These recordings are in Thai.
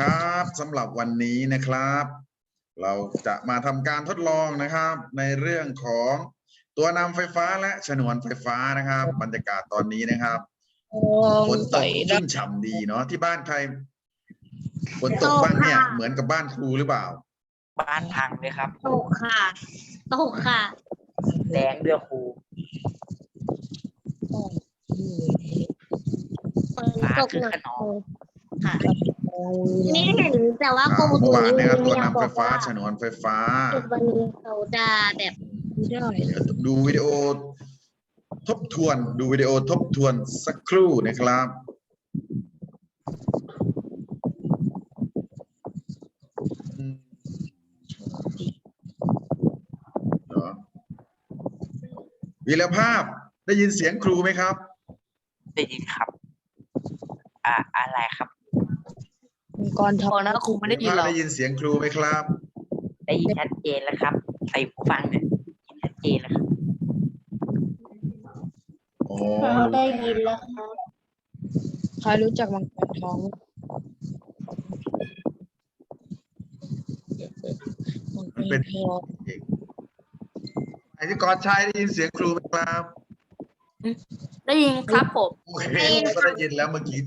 ครับสำหรับวันนี้นะครับ เราจะมาทำการทดลองนะครับ ในเรื่องของตัวนำไฟฟ้าและฉนวนไฟฟ้านะครับ บรรยากาศตอนนี้นะครับฝนตกชุ่มฉ่ำดีเนาะที่บ้านใครฝนตกบ้างเนี่ย เหมือนกับบ้านครูหรือเปล่า บ้านพังเลยครับตกค่ะตกค่ะแดงเรือครูฝนตกหนักค่ะ นี่เห็นแต่ว่าอ่ากรมอุเมื่ตุอวานนะครับนิตัวยมนำไฟบอกฟ้าว่าฉนวนไฟฟ้า วันนี้เขาจะแบบเดี๋ยวดูวิดีโอทบทวน ดูวิดีโอทบทวนสักครู่นะครับเหรอวีรภาพได้ยินเสียงครูไหมครับ ได้ยินครับ อ่าอะไรครับ ก่อนทองนะครูไม่ได้ยินวีรหรภาพอกได้ยินเสียงครูไหมครับ ได้ยินชัดเจนแล้วครับ ใส่หูฟังเนี่ยได้ยินชัดเจนแล้วครับอ๋อเขาได้ยินแล้วค่ะใครรู้จักมังกรทองมังกรทองไอ้ที่กรชัยได้ยินเสียงครูไหมครับ ได้ยินครับผม โอเคก็ได้ยินแล้วเมื่อกี้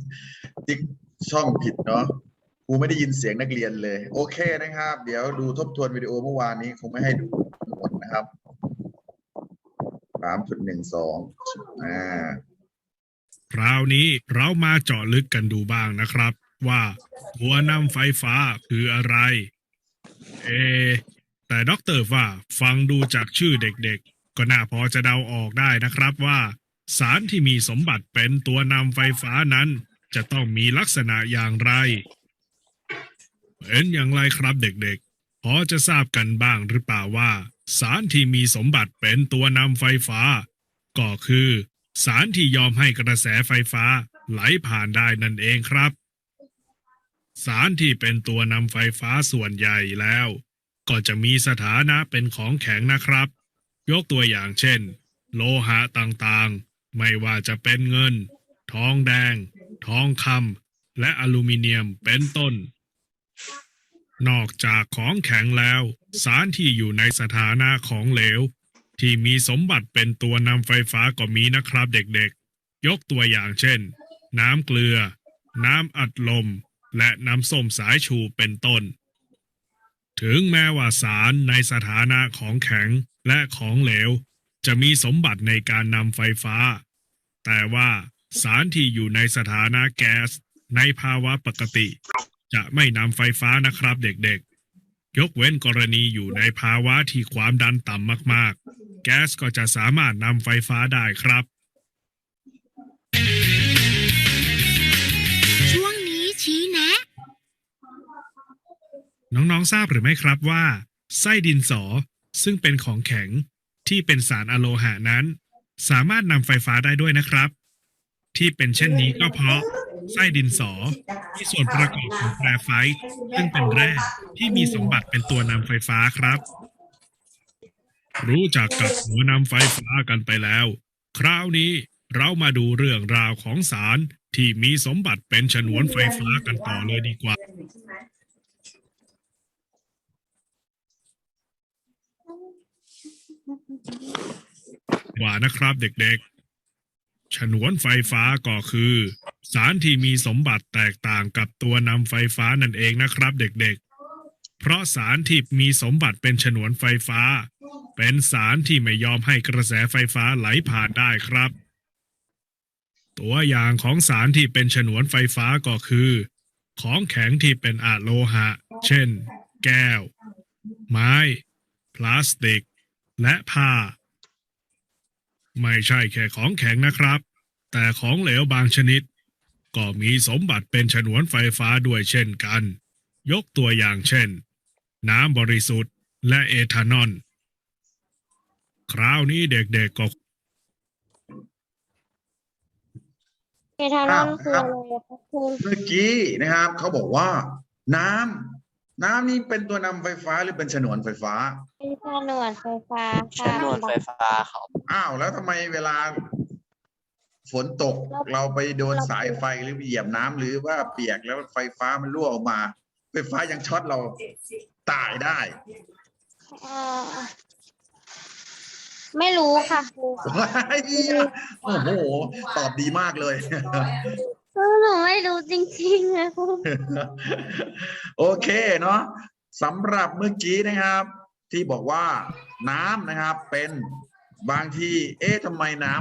ติ๊กช่องผิดเนาะ ครูไม่ได้ยินเสียงนักเรียนเลย โอเคนะครับ เดี๋ยวดูทบทวนวิดีโอเมื่อวานนี้คงไม่ให้ดูหมดนะครับสามจุดหนึ่งสองอ่าคราวนี้เรามาเจาะลึกกันดูบ้างนะครับ ว่าตัวนำไฟฟ้าคืออะไร เอ แต่ด็อกเตอร์ว่าฟังดูจากชื่อเด็กๆ ก็น่าพอจะเดาออกได้นะครับว่า สารที่มีสมบัติเป็นตัวนำไฟฟ้านั้น จะต้องมีลักษณะอย่างไร เป็นอย่างไรครับเด็กๆ พอจะทราบกันบ้างหรือเปล่าว่า สารที่มีสมบัติเป็นตัวนำไฟฟ้า ก็คือ สารที่ยอมให้กระแสไฟฟ้าไหลผ่านได้นั่นเองครับ สารที่เป็นตัวนำไฟฟ้าส่วนใหญ่แล้ว ก็จะมีสถานะเป็นของแข็งนะครับ ยกตัวอย่างเช่น โลหะต่างๆ ไม่ว่าจะเป็นเงิน ทองแดง ทองคำและอลูมิเนียมเป็นต้น นอกจากของแข็งแล้ว สารที่อยู่ในสถานะของเหลว ที่มีสมบัติเป็นตัวนำไฟฟ้าก็มีนะครับเด็กๆ ยกตัวอย่างเช่น น้ำเกลือ น้ำอัดลม และน้ำส้มสายชูเป็นต้น ถึงแม้ว่าสารในสถานะของแข็งและของเหลว จะมีสมบัติในการนำไฟฟ้า แต่ว่าสารที่อยู่ในสถานะแก๊สในภาวะปกติ จะไม่นำไฟฟ้านะครับเด็กๆ ยกเว้นกรณีอยู่ในภาวะที่ความดันต่ำมากๆ แก๊สก็จะสามารถนำไฟฟ้าได้ครับ ช่วงนี้ชี้แนะ น้องๆทราบหรือไม่ครับว่า ไส้ดินสอซึ่งเป็นของแข็งที่เป็นสารอะโลหะนั้น สามารถนำไฟฟ้าได้ด้วยนะครับ ที่เป็นเช่นนี้ก็เพราะไส้ดินสอมีส่วนประกอบของแกรไฟต์ซึ่งเป็นแร่ที่มีสมบัติเป็นตัวนำไฟฟ้าครับ รู้จักกับหัวนำไฟฟ้ากันไปแล้ว คราวนี้เรามาดูเรื่องราวของสารที่มีสมบัติเป็นฉนวนไฟฟ้ากันต่อเลยดีกว่า ว่านะครับเด็กๆ ฉนวนไฟฟ้าก็คือ สารที่มีสมบัติแตกต่างกับตัวนำไฟฟ้านั่นเองนะครับ เด็กๆ เพราะสารที่มีสมบัติเป็นฉนวนไฟฟ้า เป็นสารที่ไม่ยอมให้กระแสไฟฟ้าไหลผ่านได้ครับ ตัวอย่างของสารที่เป็นฉนวนไฟฟ้าก็คือ ของแข็งที่เป็นอะโลหะ เช่น แก้ว ไม้ พลาสติก และผ้า ไม่ใช่แค่ของแข็งนะครับ แต่ของเหลวบางชนิด ก็มีสมบัติเป็นฉนวนไฟฟ้าด้วยเช่นกัน ยกตัวอย่างเช่น น้ำบริสุทธิ์และเอทานอลคราวนี้เด็กๆก็เอทานอลคืออะไรครับคุณเมื่อกี้นะครับ เขาบอกว่า น้ำน้ำนี่เป็นตัวนำไฟฟ้าหรือเป็นฉนวนไฟฟ้า เป็นฉนวนไฟฟ้าชค่ะนวนไฟฟ้าครับอ้าวแล้วทำไมเวลา ฝนตกเราไปโดนสายไฟหรือเหยียบน้ำหรือว่าเปียกแล้วไฟฟ้ามันรั่วออกมา ไฟฟ้ายังช็อตเราตายได้ เอ่อไม่รู้ค่ะครูว้ายโอ้โห ตอบดีมากเลยหนูไม่รู้จริงๆนะครู โอเคเนาะสำหรับเมื่อกี้นะครับ ที่บอกว่าน้ำนะครับเป็นบางที่เอ๊ะทำไมน้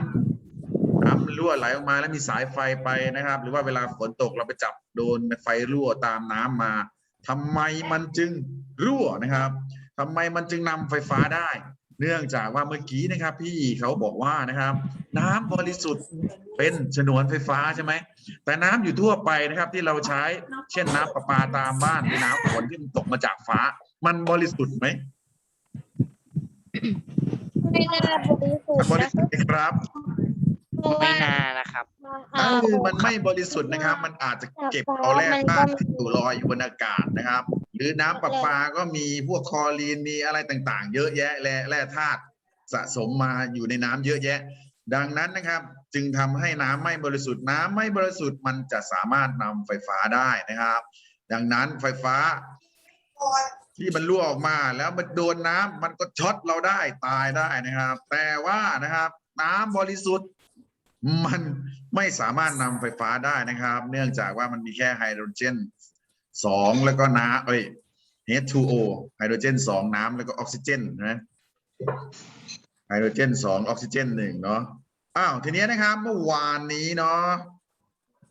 ำน้ำรั่วไหลออกมาแล้วมีสายไฟไปนะครับ หรือว่าเวลาฝนตกเราไปจับโดนไฟรั่วตามน้ำมาทำไมมันจึงรั่วนะครับทำไมมันจึงนำไฟฟ้าได้ เนื่องจากว่าเมื่อกี้นะครับ พี่เขาบอกว่านะครับ น้ำบริสุทธิ์เป็นฉนวนไฟฟ้าใช่ไหมแต่น้ำอยู่ทั่วไปนะครับที่เราใช้ เช่นน้ำประปาตามบ้านน้ำฝนที่มันตกมาจากฟ้า มันบริสุทธิ์ไหม ไม่น่าบริสุทธิ์บรินะสุทธิ์ไหมครับครูไม่ว่านานะครับเออมันไม่บริสุทธิ์นะครับ มันอาจจะเก็บเอาแร่ธาตุที่อยู่ลอยอยู่บนอากาศนะครับ หรือน้ำประปาก็มีพวกคลอรีนมีอะไรต่างๆ เยอะแยะแร่แร่ธาตุสะสมมาอยู่ในน้ำเยอะแยะ ดังนั้นนะครับ จึงทำให้น้ำไม่บริสุทธิ์น้ำไม่บริสุทธิ์มันจะสามารถนำไฟฟ้าได้นะครับ ดังนั้นไฟฟ้า ที่มันรั่วออกมาแล้วมันโดนน้ำมันก็ช็อตเราได้ตายได้นะครับ แต่ว่านะครับ น้ำบริสุทธิ์ มันไม่สามารถนำไฟฟ้าได้นะครับ เนื่องจากว่ามันมีแค่ไฮโดรเจนสองแล้วก็น้ำเอ้ย H2O ไฮโดรเจนสองน้ำแล้วก็ออกซิเจนนะไฮโดรเจนสองออกซิเจนหนึ่งเนาะอ้าวทีนี้นะครับ เมื่อวานนี้เนาะ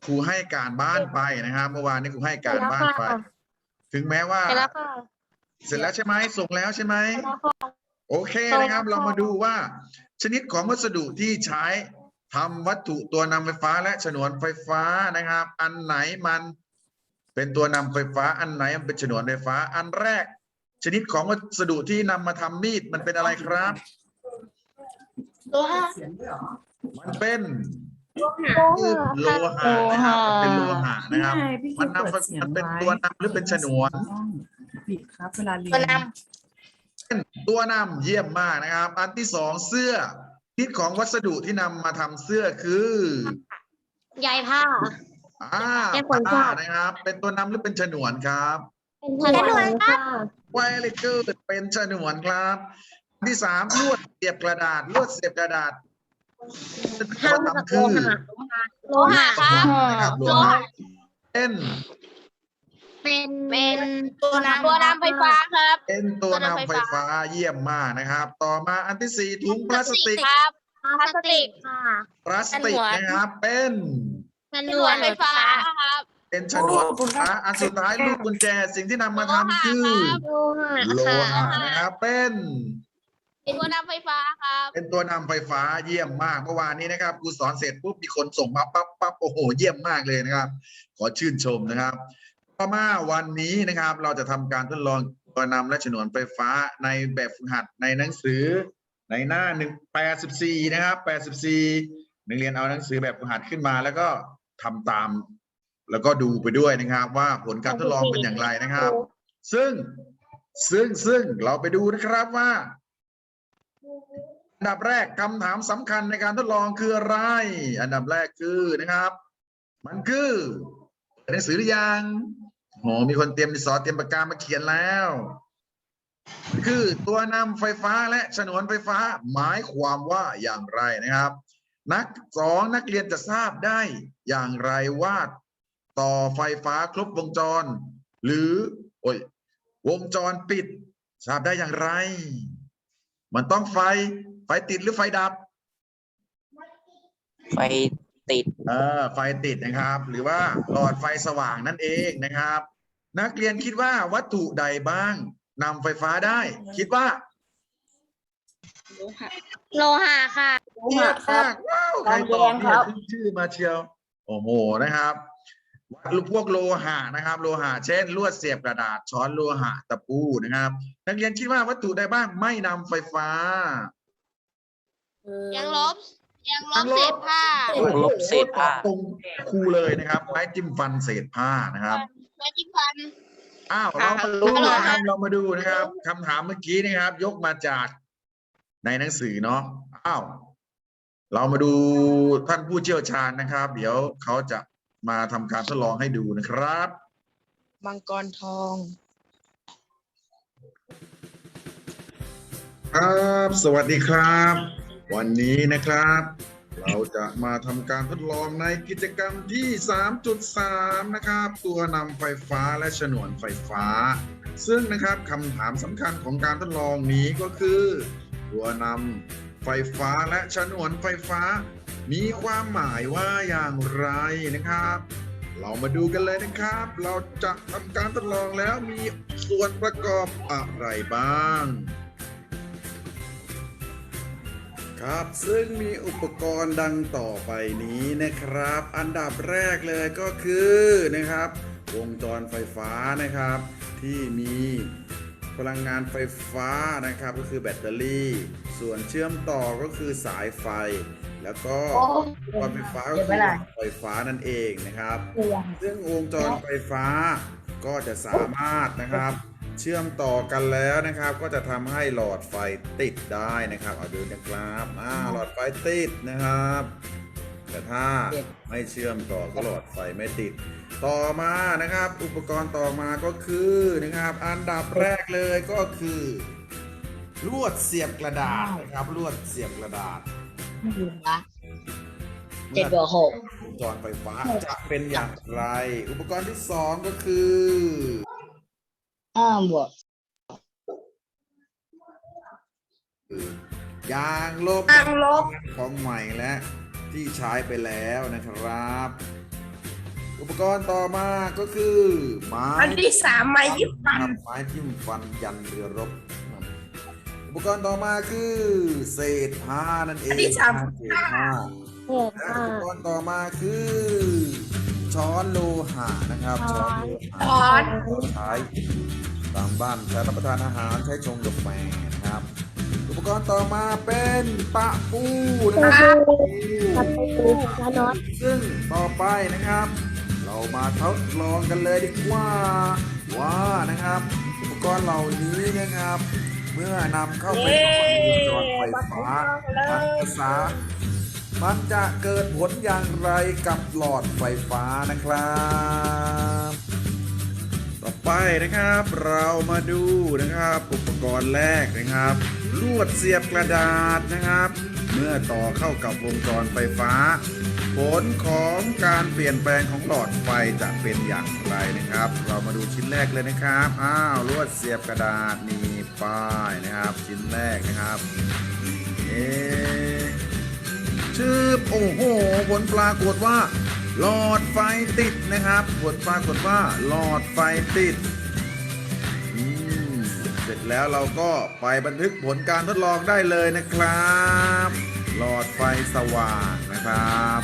ครูให้การบ้านไปนะครับ เมื่อวานนี้ครูให้การบ้านไป ถึงแม้ว่า เสร็จแล้วค่ะเสร็จแล้วใช่ไหมส่งแล้วใช่ไหมเสร็จแล้วค่ะโอเคนะครับ เรามาดูว่า ชนิดของวัสดุที่ใช้ทำวัตถุตัวนำไฟฟ้าและฉนวนไฟฟ้านะครับ อันไหนมันเป็นตัวนำไฟฟ้าอันไหนมันเป็นฉนวนไฟฟ้า อันแรก ชนิดของวัสดุที่นำมาทำมีดมันเป็นอะไรครับมันเป็นคือโลหะนะครับมันเป็นโลหะนะครับ มันนำไฟมันเป็นตัวนำหรือเป็นฉนวน ปิดครับ เวลาเรียนตัวนตัวนำเยี่ยมมากนะครับ อันที่สองเสื้อชนิดของวัสดุที่นำมาทำเสื้อคือ ใยผ้า อ่าเรียกคนผ้าชอบ นะครับ เป็นตัวนำหรือเป็นฉนวนครับเป็นฉนวนค่ะไวเลเกอร์เป็นฉนวนครับอันที่สามลวดเสียบกระดาษลวดเสียบกระดาษตัวทำคือโลหะค่ะนะครับโลหะเป็น เป็นเป็นตัวนำตัวนำไฟฟ้าครับ เป็นตัวนำไฟฟ้าเยี่ยมมากนะครับ ต่อมาอันที่สี่ถุงพลาสติกครับพลาสติกค่ะ พลาสติกนะครับ เป็นฉนวนไฟฟ้าครับ เป็นฉนวนไฟฟ้าอันสุดท้ายลูกกุญแจสิ่งที่นำมาทำคือโลหะโลค่ะหะนะครับเป็นตัวนำไฟฟ้าครับ เป็นตัวนำไฟฟ้าเยี่ยมมากเมื่อวานนี้นะครับครูสอนเสร็จปุ๊บมีคนส่งมาปั๊บปั๊บโอ้โห เยี่ยมมากเลยนะครับ ขอชื่นชมนะครับ ต่อมาวันนี้นะครับเราจะทำการทดลองตัวนำและฉนวนไฟฟ้าในแบบฝึกหัดในหนังสือในหน้าหนึ่งแปดสิบสี่นะครับแปดสิบสี่นักเรียนเอาหนังสือแบบฝึกหัดขึ้นมา แล้วก็ทำตาม แล้วก็ดูไปด้วยนะครับ ว่าผลการทดลองเป็นอย่างไรนะครับ ซึ่งซึ่งซึ่งเราไปดูนะครับว่าอันดับแรกคำถามสำคัญในการทดลองคืออะไร อันดับแรกคือนะครับ มันคือหนังสือหรือยัง โหมีคนเตรียมดินสอเตรียมปากกามาเขียนแล้ว คือตัวนำไฟฟ้าและฉนวนไฟฟ้าหมายความว่าอย่างไรนะครับ นักสองนักเรียนจะทราบได้อย่างไรว่าต่อไฟฟ้าครบวงจร หรือโอ้ยวงจรปิด ทราบได้อย่างไร มันต้องไฟไฟติดหรือไฟดับ ไฟ ติด เออไฟติดนะครับ หรือว่าหลอดไฟสว่างนั่นเองนะครับ นักเรียนคิดว่าวัตถุใดบ้างนำไฟฟ้าได้ คิดว่าโลหะค่ะเยี่ยมมากว้าวใครตอบเนี่ยขึ้นชื่อมาเชียว โอ้โหนะครับพวกโลหะนะครับ โลหะเช่นลวดเสียบกระดาษช้อนโลหะตะปูนะครับ นักเรียนคิดว่าวัตถุใดบ้างไม่นำไฟฟ้า ยังลบ ยังลยับงลบเศษผ้า ลบเศษผ้า ตรงครูเลยนะครับ ไม้จิ้มฟันเศษผ้านะครับ ไม้จิ้มฟัน อ้าวเรามาดูนะครับเรามาดูนะครับคำถามเมื่อกี้นะครับ ยกมาจากในหนังสือเนาะ อ้าว เรามาดูท่านผู้เชี่ยวชาญนะครับ เดี๋ยวเขาจะมาทำการทดลองให้ดูนะครับมังกรทองครับ สวัสดีครับ วันนี้นะครับ เราจะมาทำการทดลองในกิจกรรมที่ 3.3 นะครับ ตัวนำไฟฟ้าและฉนวนไฟฟ้า ซึ่งนะครับคำถามสำคัญของการทดลองนี้ก็คือ ตัวนำไฟฟ้าและฉนวนไฟฟ้า มีความหมายว่าอย่างไรนะครับ เรามาดูกันเลยนะครับ เราจะทำการทดลองแล้วมีส่วนประกอบอะไรบ้าง ครับซึ่งมีอุปกรณ์ดังต่อไปนี้นะครับ อันดับแรกเลยก็คือนะครับ วงจรไฟฟ้านะครับ ที่มีพลังงานไฟฟ้านะครับก็คือแบตเตอรี่ ส่วนเชื่อมต่อก็คือสายไฟ แล้วก็อุปกรณ์ไฟฟ้าก็คือไฟฟ้านั่นเองนะครับ ซึ่งวงจรไฟฟ้าก็จะสามารถนะครับ เชื่อมต่อกันแล้วนะครับ ก็จะทำให้หลอดไฟติดได้นะครับ เอาดูนะครับอ่าหลอดไฟติดนะครับ แต่ถ้าไม่เชื่อมต่อก็หลอดไฟไม่ติด ต่อมานะครับ อุปกรณ์ต่อมาก็คือนะครับ อันดับแรกเลยก็คือ ลวดเสียบกระดาษนะครับ ลวดเสียบกระดาษเจ็ดบวกหกวงจรไฟฟ้าจะเป็นอย่างไร อุปกรณ์ที่สองก็คือ ห้าบวกยางลบยางลบ ของใหม่และที่ใช้ไปแล้วนะครับ อุปกรณ์ต่อมาก็คือไม้อันที่สามไม้ยิบฟันครับไม้จิ้มฟันยันเรือรบครับอุปกรณ์ต่อมาคือ เศษผ้านั่นเองอันที่สาม เศษผ้าเห็นและอะอุปกรณ์ต่อมาคือ ช้อนโลหะนะครับ ช้อนโลหะช้อน ใช้ตามบ้านใช้รับประทานอาหารใช้ชงกาแฟนะครับ อุปกรณ์ต่อมาเป็นปะปูนะครับทำไปดูแล้วเนาะซึ่งต่อไปนะครับ เรามาทดลองกันเลยดีกว่าว่านะครับ อุปกรณ์เหล่านี้นะครับ เมื่อนำเข้าไปในวงจรไฟฟ้ามันจะสา มันจะเกิดผลอย่างไรกับหลอดไฟฟ้านะครับ ต่อไปนะครับเรามาดูนะครับอุปกรณ์แรกนะครับ ลวดเสียบกระดาษนะครับ เมื่อต่อเข้ากับวงจรไฟฟ้า ผลของการเปลี่ยนแปลงของหลอดไฟจะเป็นอย่างไรนะครับ เรามาดูชิ้นแรกเลยนะครับอ้าวลวดเสียบกระดาษนี่ป้ายนะครับ ชิ้นแรกนะครับเอ๊ ชื่อโอ้โห ผลปรากฏว่า หลอดไฟติดนะครับผลปรากฏว่าหลอดไฟติดเสร็จแล้วเราก็ไปบันทึกผลการทดลองได้เลยนะครับ หลอดไฟสว่างนะครับ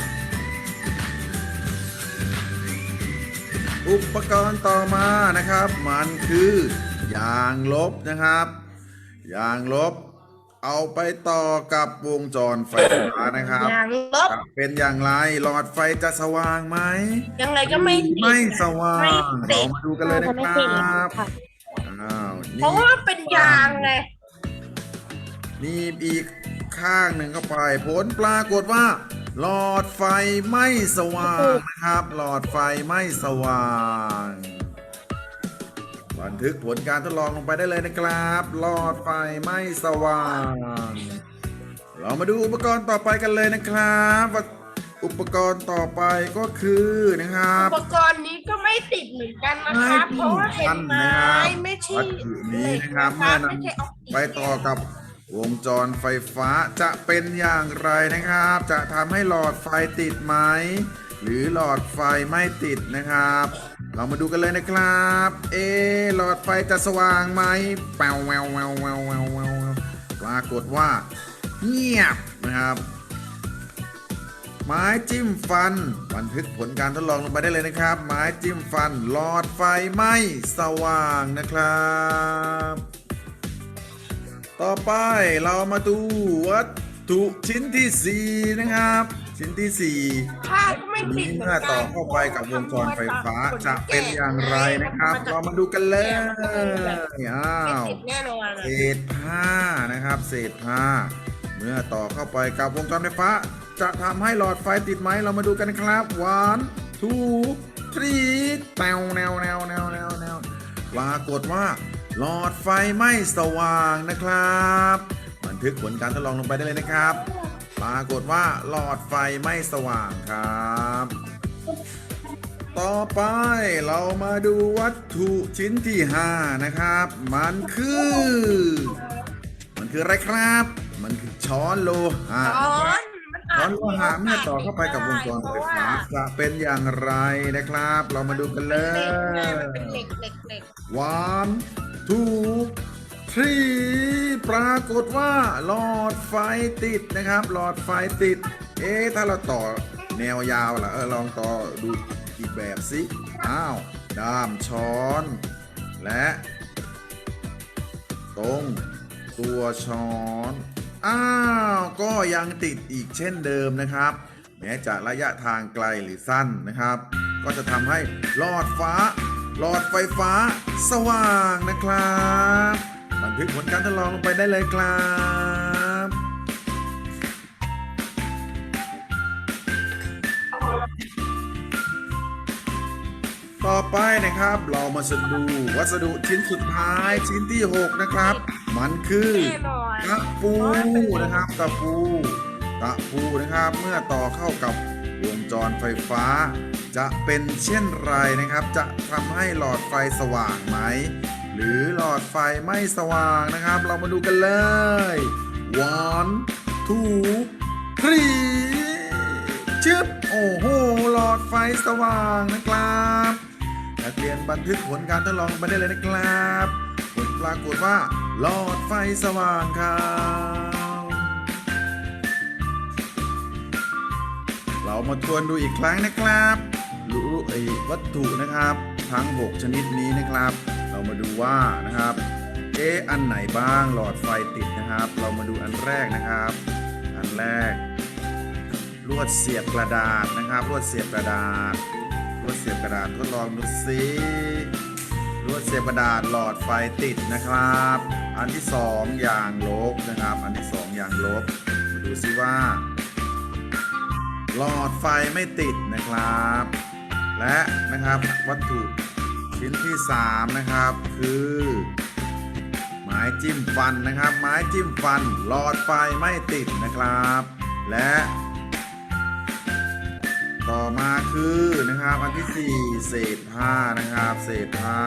อุปกรณ์ต่อมานะครับ มันคือยางลบนะครับ ยางลบ เอาไปต่อกับวงจรไฟฟ้านะครับยางลบจะเป็นอย่างไรหลอดไฟจะสว่างไหม ยังไงก็ไม่ติด ไม่สว่างไม่ติเราด มาดูกันเลยนะจะคไม่รัติดบค่ะอ้าวเพราะว่าเป็นยางไงหนี่อีกข้างหนึ่งเข้าไป ผลปรากฏว่า หลอดไฟไม่สว่างนะครับ หลอดไฟไม่สว่าง บันทึกผลการทดลองลงไปได้เลยนะครับหลอดไฟไม่สว่าง เรามาดูอุปกรณ์ต่อไปกันเลยนะครับว่าอุปกรณ์ต่อไปก็คือนะครับ อุปกรณ์นี้ก็ไม่ติดเหมือนกันนะครับไม่ติดเพราะว่าเป็นไม้นะครับไม่ใช่วัตถุนี้นะครับเมื่อนำไปต่อกับวงจรไฟฟ้าจะเป็นอย่างไรนะครับ จะทำให้หลอดไฟติดไหม หรือหลอดไฟไม่ติดนะครับ เรามาดูกันเลยนะครับ เอหลอดไฟจะสว่างไหมแปวแววแววแววแววแววปรากฏว่า เงียบนะครับ ไม้จิ้มฟัน บันทึกผลการทดลองลงไปได้เลยนะครับ ไม้จิ้มฟันหลอดไฟไม่สว่างนะครับ ต่อไปเรามาดูวัตถุชิ้นที่ 4 นะครับ ชิ้นที่4ผ้าก็ ไม่ตินี้ดเหมือนเมื่อกัต่อนเข้าไปกับวงจรไฟฟ้าจะเป็นอย่างไรนะครับ เรามาดูกันเลยอ้าวติดแน่นอนเศษผ้านะครับเศษผ้า เมื่อต่อเข้าไปกับวงจรไฟฟ้า จะทำให้หลอดไฟติดไหมเรามาดูกันนะครับ one two ทรีดแนวแนวแนวแนวแนวแนวปรากฏว่า หลอดไฟไม่สว่างนะครับ บันทึกผลการทดลองลงไปได้เลยนะครับ ปรากฏว่าหลอดไฟไม่สว่างครับ ต่อไปเรามาดูวัตถุชิ้นที่ 5 นะครับ มันคือ มันคืออะไรครับ มันคือช้อนโลหะช้อนมันช้อาอนจโลหะเมื่อต่อเข้าไปกับวงจรไฟฟ้าจะเป็นอย่างไรนะครับ เรามาดูกันเลเหล็กไงยมันเป็นเหล็กเหล็กเหล็ก one two three ปรากฏว่าหลอดไฟติดนะครับ หลอดไฟติด เอ๊ะถ้าเราต่อแนวยาวล่ะเออลองต่อดูอีกแบบสิอ้าวด้ามช้อน และ ตรงตัวช้อนอ้าวก็ยังติดอีกเช่นเดิมนะครับ แม้จะระยะทางไกลหรือสั้นนะครับ ก็จะทำให้หลอดฟ้าหลอดไฟฟ้าสว่างนะครับ บันทึกผลการทดลองลงไปได้เลยครับต่อไปนะครับ เรามาสดูวัสดุชิ้นสุดท้ายชิ้นที่ 6 นะครับ มันคือแน่นอนตะปูนะครับตะปูตะปูนะครับ เมื่อต่อเข้ากับวงจรไฟฟ้า จะเป็นเช่นไรนะครับ จะทำให้หลอดไฟสว่างไหม หรือหลอดไฟไม่สว่างนะครับ เรามาดูกันเลย one two three ชึบโอ้โหหลอดไฟสว่างนะครับนักเรียนบันทึกผลการทดลองไปได้เลยนะครับผลปรากฏว่าหลอดไฟสว่างครับเรามาทวนดูอีกครั้งนะครับรู้ไอ้วัตถุนะครับ ทั้ง 6 ชนิดนี้นะครับ เรามาดูว่านะครับเอ๊ะอันไหนบ้างหลอดไฟติดนะครับ เรามาดูอันแรกนะครับ อันแรก ลวดเสียบกระดาษนะครับ ลวดเสียบกระดาษ ลวดเสียบกระดาษทดลองดูสิลวดเสียบกระดาษหลอดไฟติดนะครับ อันที่สองยางลบนะครับ อันที่สองยางลบ มาดูซิว่า หลอดไฟไม่ติดนะครับ และนะครับวัตถุชิ้นที่สามนะครับ คือ ไม้จิ้มฟันนะครับ ไม้จิ้มฟันหลอดไฟไม่ติดนะครับ และ ต่อมาคือนะครับอันที่ 4 เศษผ้านะครับ เศษผ้า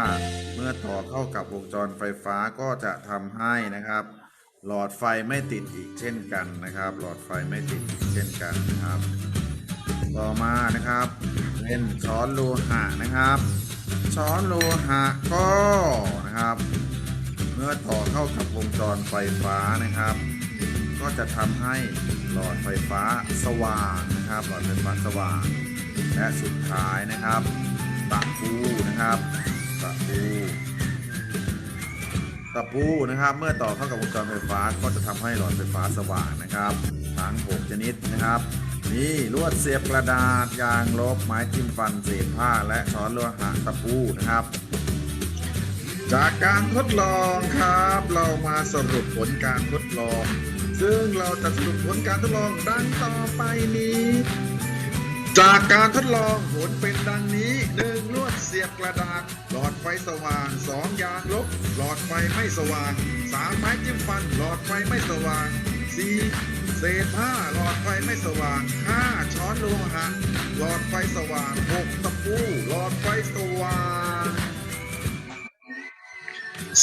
เมื่อต่อเข้ากับวงจรไฟฟ้าก็จะทำให้นะครับ หลอดไฟไม่ติดอีกเช่นกันนะครับ หลอดไฟไม่ติดอีกเช่นกันนะครับ ต่อมานะครับ เป็นช้อนโลหะนะครับ ช้อนโลหะก็นะครับ เมื่อต่อเข้ากับวงจรไฟฟ้านะครับ ก็จะทำให้หลอดไฟฟ้าสว่างนะครับ หลอดไฟฟ้าสว่าง และสุดท้ายนะครับตะปูนะครับตะปูตะปูนะครับ เมื่อต่อเข้ากับวงจรไฟฟ้าก็จะทำให้หลอดไฟฟ้าสว่างนะครับทั้ง6ชนิดนะครับ นี่ลวดเสียบกระดาษยางลบไม้จิ้มฟันเศษผ้าและช้อนโลหะตะปูนะครับ จากการทดลองครับ เรามาสรุปผลการทดลอง ซึ่งเราจะสรุปผลการทดลองดังต่อไปนี้ จากการทดลองผลเป็นดังนี้ 1. ลวดเสียบกระดาษ หลอดไฟสว่าง 2. ยางลบ หลอดไฟไม่สว่าง 3. ไม้จิ้มฟัน หลอดไฟไม่สว่าง 4. เศษผ้าหลอดไฟไม่สว่าง 5. ช้อนโลหะหลอดไฟสว่าง 6. ตะปูหลอดไฟสว่าง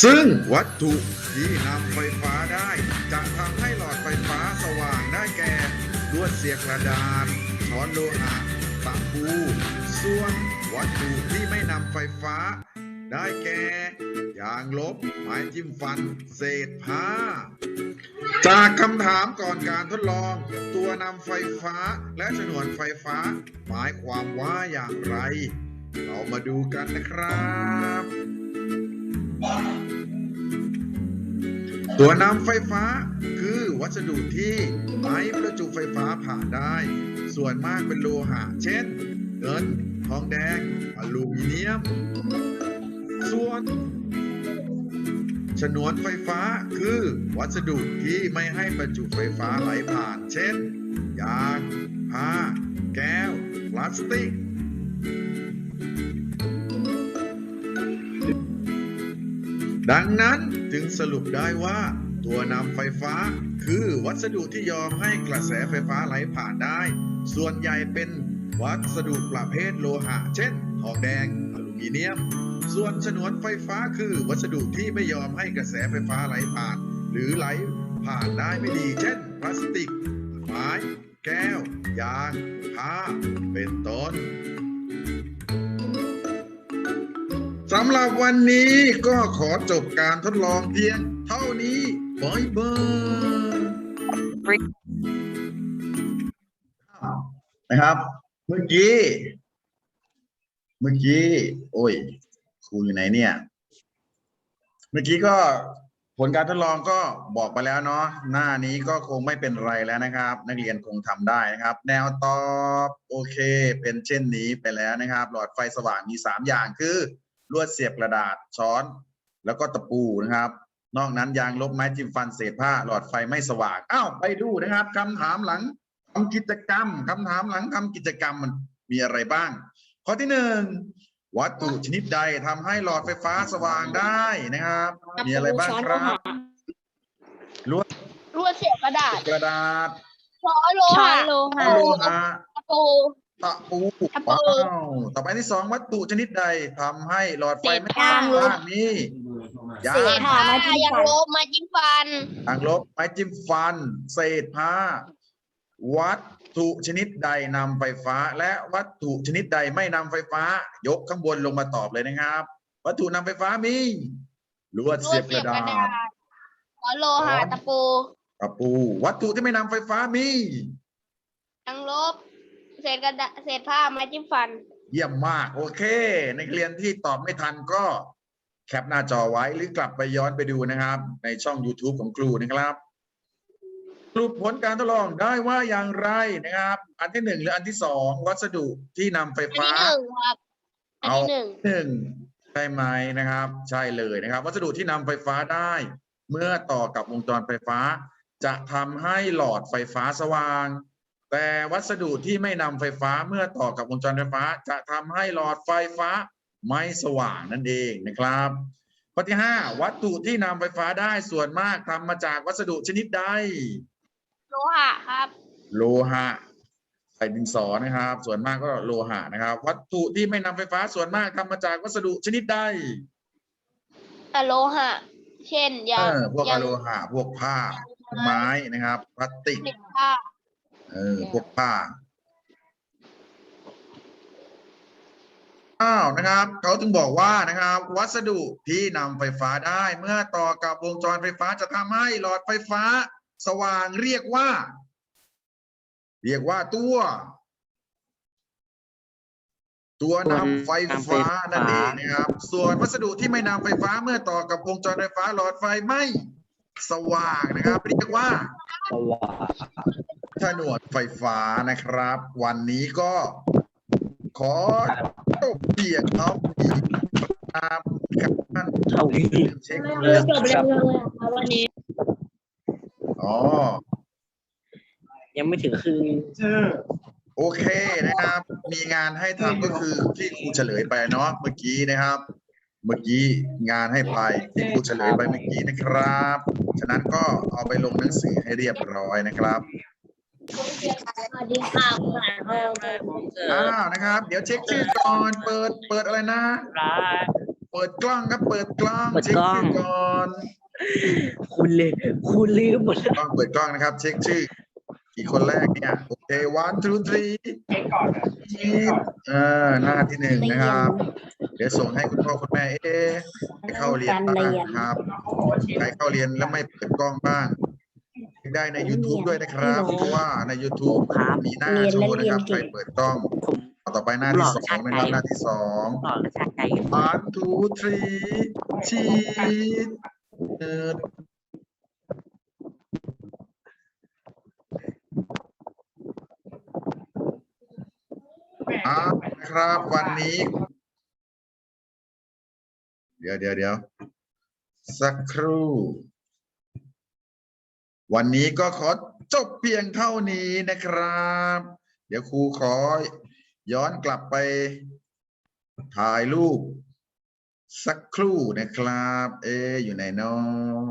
ซึ่งวัตถุที่นำไฟฟ้าได้ จะทำให้หลอดไฟฟ้าสว่างได้แก่ลวดเสียกระดาษช้อนโลหะตะปูส่วนวัตถุที่ไม่นำไฟฟ้า ได้แก่ยางลบไม้จิ้มฟัน เศษผ้า จากคำถามก่อนการทดลอง ตัวนำไฟฟ้าและฉนวนไฟฟ้า หมายความว่าอย่างไร เรามาดูกันนะครับตัวนำไฟฟ้าคือวัสดุที่ไม้ประจุไฟฟ้าผ่านได้ ส่วนมากเป็นโลหะ เช่น เงิน ทองแดง อลูมิเนียม ส่วน ฉนวนไฟฟ้าคือวัสดุที่ไม่ให้ประจุไฟฟ้าไหลผ่าน เช่น ยางผ้า แก้ว พลาสติก ดังนั้นจึงสรุปได้ว่า ตัวนำไฟฟ้าคือวัสดุที่ยอมให้กระแสไฟฟ้าไหลผ่านได้ ส่วนใหญ่เป็นวัสดุประเภทโลหะ เช่น ทองแดง อลูมิเนียม ส่วนฉนวนไฟฟ้าคือวัสดุที่ไม่ยอมให้กระแสไฟฟ้าไหลผ่าน หรือไหลผ่านได้ไม่ดี เช่น พลาสติก ไม้ แก้ว ยางผ้า เป็นต้นสำหรับวันนี้ก็ขอจบการทดลองเพียงเท่านี้บายบายนะครับ เมื่อกี้ เมื่อกี้ โอ้ย ครูอยู่ไหนเนี่ย เมื่อกี้ก็ผลการทดลองก็บอกไปแล้วเนาะหน้านี้ก็คงไม่เป็นไรแล้วนะครับ นักเรียนคงทำได้นะครับ แนวตอบโอเค เป็นเช่นนี้ไปแล้วนะครับ หลอดไฟสว่างมีสามอย่างคือ ลวดเสียบกระดาษช้อน แล้วก็ตะปูนะครับ นอกนั้นยางลบไม้จิ้มฟันเศษผ้า หลอดไฟไม่สว่างอ้าวไปดูนะครับคำถามหลังทำกิจกรรมคำถามหลังทำกิจกรรมมันมีอะไรบ้าง ข้อที่หนึ่ง วัตถุชนิดใดทำให้หลอดไฟฟ้าสว่างได้นะครับ มีอะไรบ้างครับลวดรวดเสียบกระดาษกระดาษช้อนโลช้อหะนโลหะโลหะตะปู ตะปูตะปู ว้าวต่อไปที่สองวัตถุชนิดใดทำให้หลอดไฟไม่สยางลว่าบงมียาเศษงผ้ายังลบมาจิ้มฟันทางลบไม้จิ้มฟัน เศษผ้า วัต ถุชนิดใดนำไฟฟ้า และวัตถุชนิดใดไม่นำไฟฟ้า ยกข้างบนลงมาตอบเลยนะครับ วัตถุนำไฟฟ้ามีลวดรวเสียดบกเสียระบกดาระษดาษช้อนโลหะตะปูตะปู วัตถุที่ไม่นำไฟฟ้ามียังลบ เศษกระดาษเศษผ้ามาจิ้มฟัน เยี่ยมมาก โอเคนักเรียนที่ตอบไม่ทันก็แคปหน้าจอไว้หรือกลับไปย้อนไปดูนะครับ ในช่อง YouTube ของครูนะครับส รุปผลการทดลองได้ว่าอย่างไรนะครับ อันที่หนึ่งหรืออันที่สองวัสดุที่นำไฟอันฟ้า ที่หนึ่งครับอันที่หนึ่งหนึ่งใช่ไหมนะครับ ใช่เลยนะครับ วัสดุที่นำไฟฟ้าได้ เมื่อต่อกับวงจรไฟฟ้า จะทำให้หลอดไฟฟ้าสว่าง แต่วัสดุที่ไม่นำไฟฟ้าเมื่อต่อกับวงจรไฟฟ้า จะทำให้หลอดไฟฟ้าไม่สว่างนั่นเองนะครับข้อที่ห้าวัตถุที่นำไฟฟ้าได้ส่วนมากทำมาจากวัสดุชนิดใด โลหะครับ โลหะใส่ดินสอนะครับ ส่วนมากก็โลหะนะครับ วัตถุที่ไม่นำไฟฟ้าส่วนมากทำมาจากวัสดุชนิดใดอะโลหะ เช่นยาเองอพวกยาอะโลหะ พวกผ้า ไม้นะครับพลาสติกผลิตผ้าเออพวกผ้าอ้าวนะครับ เขาถึงบอกว่านะครับ วัสดุที่นำไฟฟ้าได้ เมื่อต่อกับวงจรไฟฟ้าจะทำให้หลอดไฟฟ้า สว่างเรียกว่า เรียกว่าตัว ตัวนำไฟฟ้านั่นเองนะครับ ส่วนวัสดุที่ไม่นำไฟฟ้าเมื่อต่อกับวงจรไฟฟ้าหลอดไฟไม่ สว่างนะครับ เรียกว่าฉนวนไฟฟ้านะครับ วันนี้ก็ขอจบเพียงเท่านี้ครับครับท่านเช็คเรื่องจบเร็วเลยค่ะวันนี้ อ๋อ ยังไม่ถึงคืนโอเคนะครับ มีงานให้ทำก็คือที่ครูเฉลยไปเนาะเมื่อกี้นะครับ เมื่อกี้งานให้ไปที่ครูเฉลยไปเมื่อกี้นะครับ ฉะนั้นก็เอาไปลงหนังสือให้เรียบร้อยนะครับสวัสดีค่ะอ้าวนะครับ เดี๋ยวเช็คชื่อก่อนเปิดเปิดอะไรนะ ร้าน เปิดกล้องครับเปิดกล้องเปิดเช็คกล้อง ชื่อก่อน คุณเลยคุณลืมหมดแล้วกล้องเปิดกล้องนะครับ เช็คชื่อ กี่คนแรกเนี่ยโอเค one two three เออหน้าที่หนึ่งนะครับ เดี๋ยวส่งให้คุณพ่อคุณแม่เอ๊ะให้เข้าเรียนบ้างนะครับใครเข้าเรียนแล้วไม่เปิดกล้องบ้างได้ใน YouTube ด้วยนะครับ เพราะว่าใน YouTube ครับมีหน้าโชว์นะครับใครเปิดกล้องผมต่อไปหน้าที่สองนะครับหน้าที่สองต่อกระชากใจอยู่ one two three ชีด เปิดอาครับวันนี้ เดี๋ยวเดี๋ยวเดี๋ยวสักครู่ วันนี้ก็ขอจบเพียงเท่านี้นะครับ เดี๋ยวครูขอย้อนกลับไปถ่ายรูป สักครู่นะครับ เอะอยู่ไหนเนาะ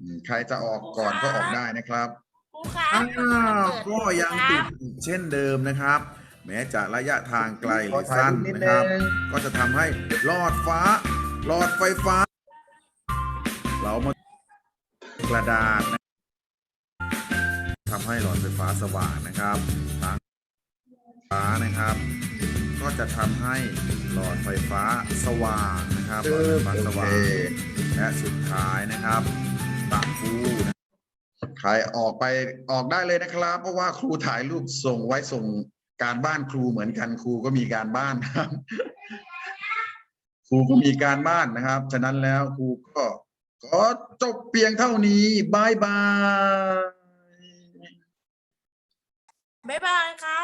อืมใครจะออกก่อนก็ออกได้นะครับครูครับอ้าวก็ยังติดอีกเช่นเดิมนะครับ แม้จะระยะทางไกลหรือสั้นนะครับ ก็จะทำให้หลอดฟ้าหลอดไฟฟ้า เรามากระดาษนะ ทำให้หลอดไฟฟ้าสว่างนะครับทางฟ้านะครับ ก็จะทำให้หลอดไฟฟ้าสว่างนะครับหลอดไฟฟ้าสว่างและสุดท้ายนะครับตะปูนะใครออกไปออกได้เลยนะครับ เพราะว่าครูถ่ายรูปส่งไว้ส่งการบ้านครูเหมือนกันครูก็มีการบ้านนะครับครูก็มีการบ้านนะครับ ฉะนั้นแล้วครูก็ขอจบเพียงเท่านี้บายบาย บ๊ายบายครับ